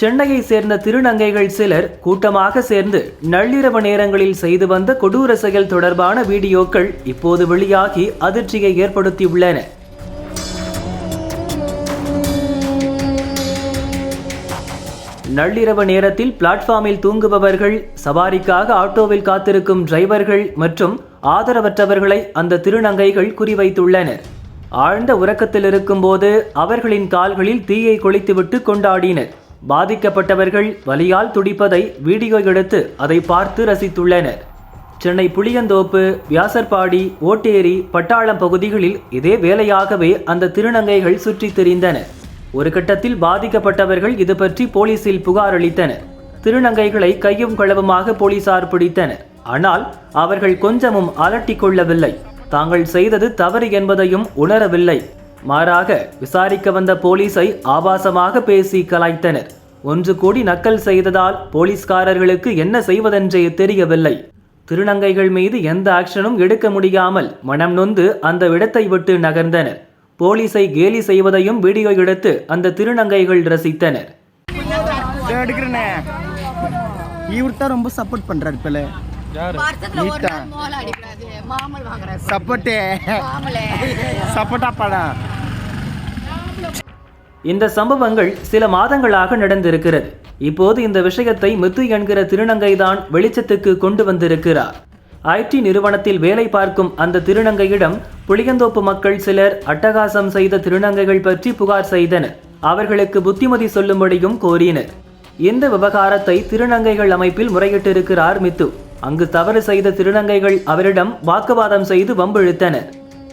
சென்னையை சேர்ந்த திருநங்கைகள் சிலர் கூட்டமாக சேர்ந்து நள்ளிரவு நேரங்களில் செய்து வந்த கொடூர செயல் தொடர்பான வீடியோக்கள் இப்போது வெளியாகி அதிர்ச்சியை ஏற்படுத்தியுள்ளன. நள்ளிரவு நேரத்தில் பிளாட்ஃபார்மில் தூங்குபவர்கள் சவாரிக்காக ஆட்டோவில் காத்திருக்கும் டிரைவர்கள் மற்றும் ஆதரவற்றவர்களை அந்த திருநங்கைகள் குறிவைத்துள்ளனர். ஆழ்ந்த உறக்கத்தில் இருக்கும்போது அவர்களின் கால்களில் தீயை கொளித்துவிட்டு கொண்டாடினர். பாதிக்கப்பட்டவர்கள் வலியால் துடிப்பதை வீடியோ எடுத்து அதை பார்த்து ரசித்துள்ளனர். சென்னை புளியந்தோப்பு வியாசர்பாடி ஓட்டேரி பட்டாளம் பகுதிகளில் இதே வேலையாகவே அந்த திருநங்கைகள் சுற்றித் திரிந்தனர் ஒரு கட்டத்தில் பாதிக்கப்பட்டவர்கள் இது பற்றி போலீசில் புகார் அளித்தனர். திருநங்கைகளை கையும் களவுமாக போலீசார் பிடித்தனர். ஆனால் அவர்கள் கொஞ்சமும் அலட்டிக் கொள்ளவில்லை. தாங்கள் செய்தது தவறு என்பதையும் உணரவில்லை. மாறாக விசாரிக்க வந்த போலீஸை ஆபாசமாக பேசி கலாய்த்தனர். ஒன்று கூடி நக்கல் செய்ததால் போலீஸ்காரர்களுக்கு என்ன செய்வதென்றே தெரியவில்லை. திருநங்கைகள் மீது எந்த ஆக்ஷனும் எடுக்க முடியாமல் மனம் நொந்து அந்த இடத்தை விட்டு நகர்ந்தனர். போலீஸை கேலி செய்வதையும் வீடியோ எடுத்து அந்த திருநங்கைகள் ரசித்தனர். இவர் தான் ரொம்ப சப்போர்ட் பண்றாரு நீட்டா. சப்போர்ட்டே சப்போர்ட்டா படம் இந்த சம்பவங்கள் சில மாதங்களாக நடந்திருக்கிறது. இப்போது இந்த விஷயத்தை மித்து என்கிற திருநங்கைதான் வெளிச்சத்துக்கு கொண்டு வந்திருக்கிறார். ஐடி நிறுவனத்தில் வேலை பார்க்கும் அந்த திருநங்கையிடம் புளியந்தோப்பு மக்கள் சிலர் அட்டகாசம் செய்த திருநங்கைகள் பற்றி புகார் செய்தனர். அவர்களுக்கு புத்திமதி சொல்லும்படியும் கோரினர். இந்த விவகாரத்தை திருநங்கைகள் அமைப்பில் முறையிட்டிருக்கிறார் மித்து. அங்கு தவறு செய்த திருநங்கைகள் அவரிடம் வாக்குவாதம் செய்து வம்பிழுத்தனர்.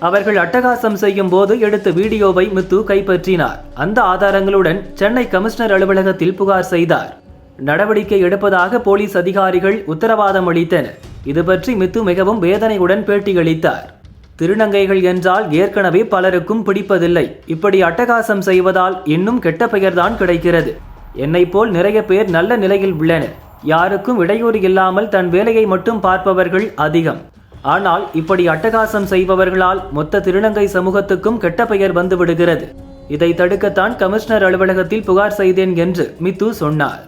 அவர்கள் அட்டகாசம் செய்யும் போது எடுத்த வீடியோவை மித்து கைப்பற்றினார். அந்த ஆதாரங்களுடன் சென்னை கமிஷனர் அலுவலகத்தில் புகார் செய்தார். நடவடிக்கை எடுப்பதாக போலீஸ் அதிகாரிகள் உத்தரவாதம் அளித்தனர். இது பற்றி மித்து மிகவும் வேதனையுடன் பேட்டியளித்தார். திருநங்கைகள் என்றால் ஏற்கனவே பலருக்கும் பிடிப்பதில்லை. இப்படி அட்டகாசம் செய்வதால் இன்னும் கெட்ட பெயர்தான் கிடைக்கிறது. என்னை போல் நிறைய பேர் நல்ல நிலையில் உள்ளனர். யாருக்கும் இடையூறு இல்லாமல் தன் வேலையை மட்டும் பார்ப்பவர்கள் அதிகம். ஆனால் இப்படி அட்டகாசம் செய்பவர்களால் மொத்த திருநங்கை சமூகத்துக்கும் கெட்ட பெயர் வந்துவிடுகிறது இதை தடுக்கத்தான் கமிஷனர் அலுவலகத்தில் புகார் செய்தேன் என்று மித்து சொன்னார்.